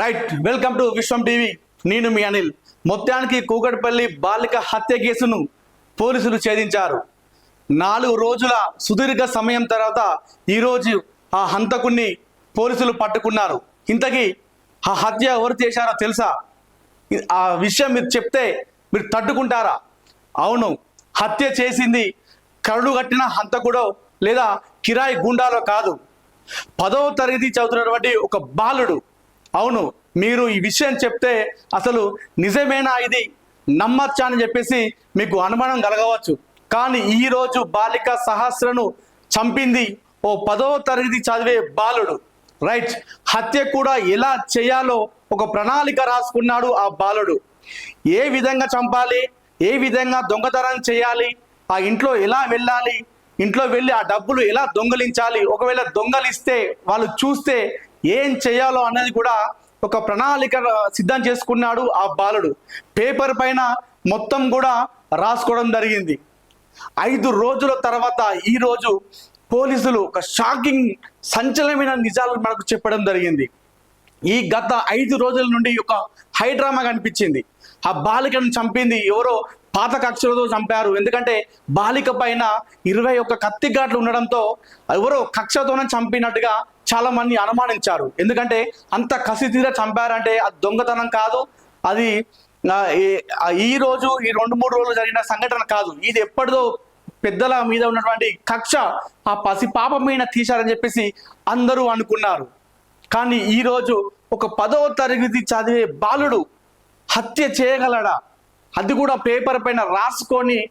Right welcome to Vishwam TV నేను మీ అనిల్. మొత్తానికి కూకట్పల్లి బాలిక హత్య కేసును పోలీసులు ఛేదించారు. నాలుగు రోజుల సుదీర్ఘ సమయం తర్వాత ఈరోజు ఆ హంతకుణ్ణి పోలీసులు పట్టుకున్నారు. ఇంతకీ ఆ హత్య ఎవరు చేశారో తెలుసా? ఆ విషయం మీరు చెప్తే మీరు తట్టుకుంటారా? అవును హత్య చేసింది కరుడు కట్టిన హంతకుడో లేదా కిరాయి గుండాలో కాదు. పదవ తరగతి చదువుతున్నటువంటి ఒక బాలుడు. అవును మీరు ఈ విషయం చెప్తే అసలు నిజమేనా ఇది? నమ్మచ్చా అని చెప్పేసి మీకు అనుమానం కలగవచ్చు. కానీ ఈ రోజు బాలిక సహస్రను చంపింది ఓ పదవ తరగతి చదివే బాలుడు. రైట్. హత్య కూడా ఎలా చేయాలో ఒక ప్రణాళిక రాసుకున్నాడు ఆ బాలుడు. ఏ విధంగా చంపాలి? ఏ విధంగా దొంగతనం చేయాలి? ఆ ఇంట్లో ఎలా వెళ్ళాలి? ఇంట్లో వెళ్ళి ఆ డబ్బులు ఎలా దొంగలించాలి? ఒకవేళ దొంగలిస్తే వాళ్ళు చూస్తే ఏం చేయాలో అన్నది కూడా ఒక ప్రణాళిక సిద్ధం చేసుకున్నాడు ఆ బాలుడు. పేపర్ పైన మొత్తం కూడా రాసుకోవడం జరిగింది. ఐదు రోజుల తర్వాత ఈ రోజు పోలీసులు ఒక షాకింగ్ సంచలనమైన నిజాలు మనకు చెప్పడం జరిగింది. ఈ గత ఐదు రోజుల నుండి ఒక హైడ్రామా కనిపించింది. ఆ బాలికను చంపింది ఎవరో పాత కక్షలతో చంపారు. ఎందుకంటే బాలిక పైన ఇరవై ఒక్క కత్తి ఘాట్లు ఉండడంతో ఎవరో కక్షతోనే చంపినట్టుగా చాలా మంది అనుమానించారు. ఎందుకంటే అంత కసి తీర చంపారంటే అది దొంగతనం కాదు. అది ఈ- రోజు ఈ రెండు మూడు రోజులు జరిగిన సంఘటన కాదు. ఇది ఎప్పటిదో పెద్దల మీద ఉన్నటువంటి కక్ష ఆ పసి పాప మీద తీశారని చెప్పేసి అందరూ అనుకున్నారు. కానీ ఈరోజు ఒక పదవ తరగతి చదివే బాలుడు హత్య చేయగలడా? అది కూడా పేపర్ పైన రాసుకొని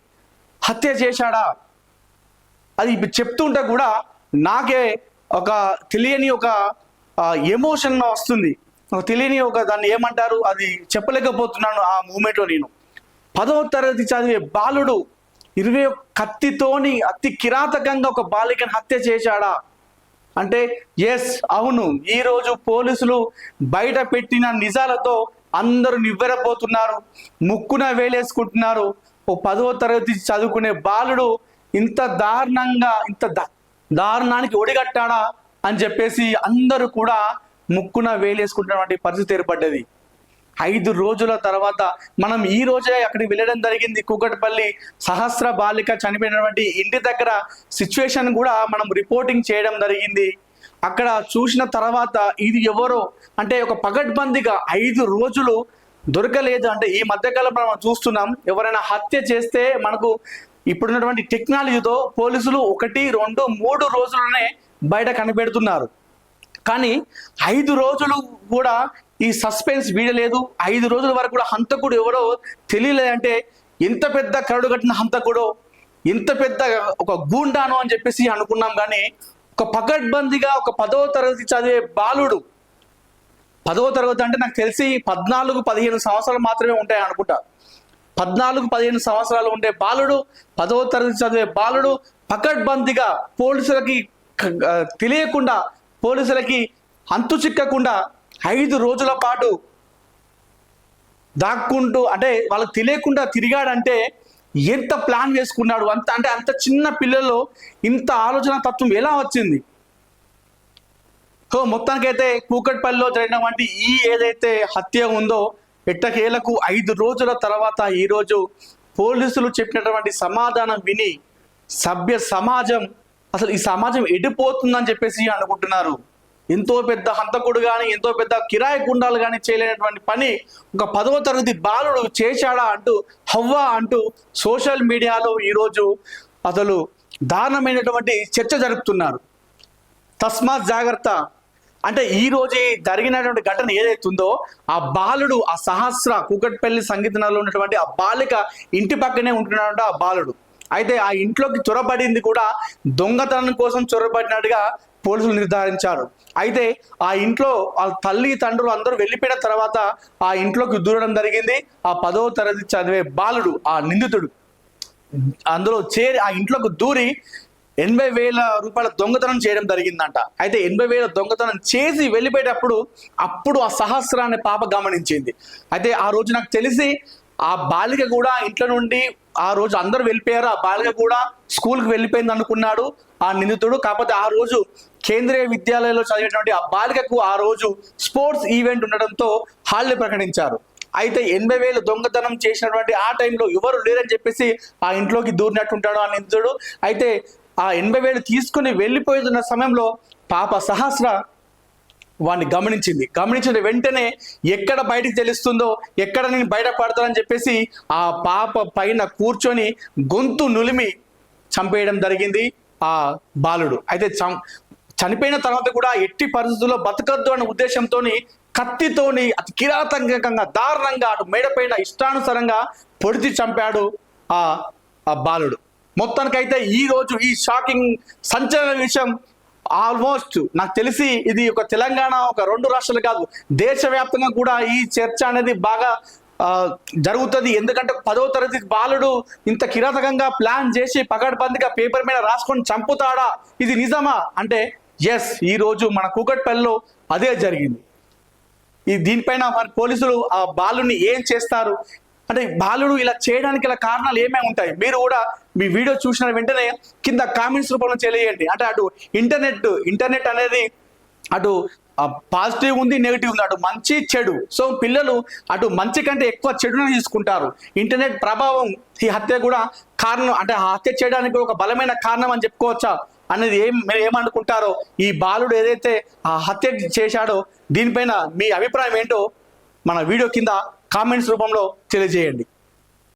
హత్య చేశాడా? అది ఇప్పుడు చెప్తుంటే కూడా నాకే ఒక తెలియని ఒక ఎమోషన్ వస్తుంది. ఒక తెలియని ఒక దాన్ని ఏమంటారు? అది చెప్పలేకపోతున్నాను ఆ మూమెంట్లో నేను. పదవ తరగతి చదివే బాలుడు ఇరవై ఒక్క కత్తితోని అతి కిరాతకంగా ఒక బాలికను హత్య చేశాడా? అంటే ఎస్ అవును. ఈరోజు పోలీసులు బయట పెట్టిన నిజాలతో అందరూ నివ్వెరపోతున్నారు. ముక్కున వేలేసుకుంటున్నారు. ఓ పదవ తరగతి చదువుకునే బాలుడు ఇంత దారుణంగా ఇంత దారుణానికి ఒడిగట్టాడా అని చెప్పేసి అందరూ కూడా ముక్కున వేలేసుకుంటున్నటువంటి పరిస్థితి ఏర్పడ్డది. ఐదు రోజుల తర్వాత మనం ఈ రోజే అక్కడికి వెళ్ళడం జరిగింది. కూకట్పల్లి సహస్ర బాలిక చనిపోయినటువంటి ఇంటి దగ్గర సిచ్యువేషన్ కూడా మనం రిపోర్టింగ్ చేయడం జరిగింది. అక్కడ చూసిన తర్వాత ఇది ఎవరో అంటే ఒక పగడ్బందీగా ఐదు రోజులు దొరకలేదు. అంటే ఈ మధ్యకాలంలో మనం చూస్తున్నాం ఎవరైనా హత్య చేస్తే మనకు ఇప్పుడున్నటువంటి టెక్నాలజీతో పోలీసులు ఒకటి రెండు మూడు రోజులనే బయట కనిపెడుతున్నారు. కానీ ఐదు రోజులు కూడా ఈ సస్పెన్స్ వీడలేదు. ఐదు రోజుల వరకు కూడా హంతకుడు ఎవడో తెలియలేదంటే ఎంత పెద్ద కరడు కట్టిన హంతకుడో ఎంత పెద్ద ఒక గూండానో అని చెప్పేసి అనుకున్నాం కానీ ఒక పకడ్బందీగా ఒక పదవ తరగతి చదివే బాలుడు పదవ తరగతి అంటే నాకు తెలిసి పద్నాలుగు పదిహేను సంవత్సరాలు మాత్రమే ఉంటాయి అనుకుంటా. పద్నాలుగు పదిహేను సంవత్సరాలు ఉండే బాలుడు పదవ తరగతి చదివే బాలుడు పకడ్బందీగా పోలీసులకి తెలియకుండా పోలీసులకి అంతు చిక్కకుండా ఐదు రోజుల పాటు దాక్కుంటూ అంటే వాళ్ళకి తెలియకుండా తిరిగాడంటే ఎంత ప్లాన్ వేసుకున్నాడు అంత అంటే అంత చిన్న పిల్లల్లో ఇంత ఆలోచన తత్వం ఎలా వచ్చింది? సో మొత్తానికైతే కూకట్పల్లిలో జరిగినటువంటి ఈ ఏదైతే హత్య ఉందో ఎట్టకేలకు ఐదు రోజుల తర్వాత ఈరోజు పోలీసులు చెప్పినటువంటి సమాధానం విని సభ్య సమాజం అసలు ఈ సమాజం ఎడిపోతుందని చెప్పేసి అనుకుంటున్నారు. ఎంతో పెద్ద హంతకుడు కానీ ఎంతో పెద్ద కిరాయి గుండాలు కానీ చేయలేనటువంటి పని ఒక పదవ తరగతి బాలుడు చేశాడా అంటూ హవ్వా అంటూ సోషల్ మీడియాలో ఈరోజు అసలు దారుణమైనటువంటి చర్చ జరుపుతున్నారు. తస్మాత్ జాగ్రత్త అంటే ఈ రోజు జరిగినటువంటి ఘటన ఏదైతుందో ఆ బాలుడు ఆ సహస్ర కూకట్పల్లి సంగీతనలో ఉన్నటువంటి ఆ బాలిక ఇంటి పక్కనే ఉంటున్నాడంట ఆ బాలుడు. అయితే ఆ ఇంట్లోకి చొరబడింది కూడా దొంగతనం కోసం చొరబడినట్టుగా పోలీసులు నిర్ధారించారు. అయితే ఆ ఇంట్లో వాళ్ళ తల్లి తండ్రులు అందరూ వెళ్ళిపోయిన తర్వాత ఆ ఇంట్లోకి దూరడం జరిగింది. ఆ పదవ తరగతి చదివే బాలుడు ఆ నిందితుడు అందులో చేరి ఆ ఇంట్లోకి దూరి ఎనభై వేల రూపాయల దొంగతనం చేయడం జరిగిందంట. అయితే ఎనభై వేల దొంగతనం చేసి వెళ్ళిపోయేటప్పుడు అప్పుడు ఆ సహస్ర అనే పాప గమనించింది. అయితే ఆ రోజు నాకు తెలిసి ఆ బాలిక కూడా ఇంట్లో నుండి ఆ రోజు అందరూ వెళ్ళిపోయారు. ఆ బాలిక కూడా స్కూల్కి వెళ్ళిపోయింది అనుకున్నాడు ఆ నిందితుడు. కాకపోతే ఆ రోజు కేంద్రీయ విద్యాలయంలో చదివేటువంటి ఆ బాలికకు ఆ రోజు స్పోర్ట్స్ ఈవెంట్ ఉండడంతో హాలిడే ప్రకటించారు. అయితే ఎనభై వేలు దొంగతనం చేసినటువంటి ఆ టైంలో ఎవరు లేరని చెప్పేసి ఆ ఇంట్లోకి దూరినట్టుంటాడు ఆ నిందితుడు. అయితే ఆ ఎనభై వేలు తీసుకుని వెళ్ళిపోతున్న సమయంలో పాప సహస్ర వాడిని గమనించింది. గమనించిన వెంటనే ఎక్కడ బయటికి తెలుస్తుందో ఎక్కడ నేను బయటపడతానని చెప్పేసి ఆ పాప పైన కూర్చొని గొంతు నులిమి చంపేయడం జరిగింది ఆ బాలుడు. అయితే చం చనిపోయిన తర్వాత కూడా ఎట్టి పరిస్థితుల్లో బతకద్దు అనే ఉద్దేశంతో కత్తితోని అతి కిరాతకంగా దారుణంగా అటు మేడపైన ఇష్టానుసారంగా పొడిచి చంపాడు ఆ ఆ బాలుడు. మొత్తానికైతే ఈ రోజు ఈ షాకింగ్ సంచలన విషయం ఆల్మోస్ట్ నాకు తెలిసి ఇది ఒక తెలంగాణ ఒక రెండు రాష్ట్రాలు కాదు దేశవ్యాప్తంగా కూడా ఈ చర్చ అనేది బాగా జరుగుతుంది. ఎందుకంటే పదో తరగతి బాలుడు ఇంత కిరాతకంగా ప్లాన్ చేసి పగడబందిగా పేపర్ మీద రాసుకొని చంపుతాడా? ఇది నిజమా? అంటే ఎస్ ఈ రోజు మన కూకట్పల్లిలో అదే జరిగింది. ఈ దీనిపైన మరి పోలీసులు ఆ బాలుని ఏం చేస్తారు? అంటే బాలుడు ఇలా చేయడానికి గల కారణాలు ఏమేమి ఉంటాయి? మీరు కూడా మీ వీడియో చూసిన వెంటనే కింద కామెంట్స్ రూపంలో తెలియజేయండి. అంటే అటు ఇంటర్నెట్ ఇంటర్నెట్ అనేది అటు పాజిటివ్ ఉంది నెగిటివ్ ఉంది. అటు మంచి చెడు. సో పిల్లలు అటు మంచి కంటే ఎక్కువ చెడుని తీసుకుంటారు. ఇంటర్నెట్ ప్రభావం ఈ హత్య కూడా కారణం అంటే ఆ హత్య చేయడానికి ఒక బలమైన కారణం అని చెప్పుకోవచ్చా? అనేది ఏం మీరు ఏమనుకుంటారో? ఈ బాలుడు ఏదైతే ఆ హత్య చేశాడో దీనిపైన మీ అభిప్రాయం ఏంటో మన వీడియో కింద కామెంట్స్ రూపంలో తెలియజేయండి.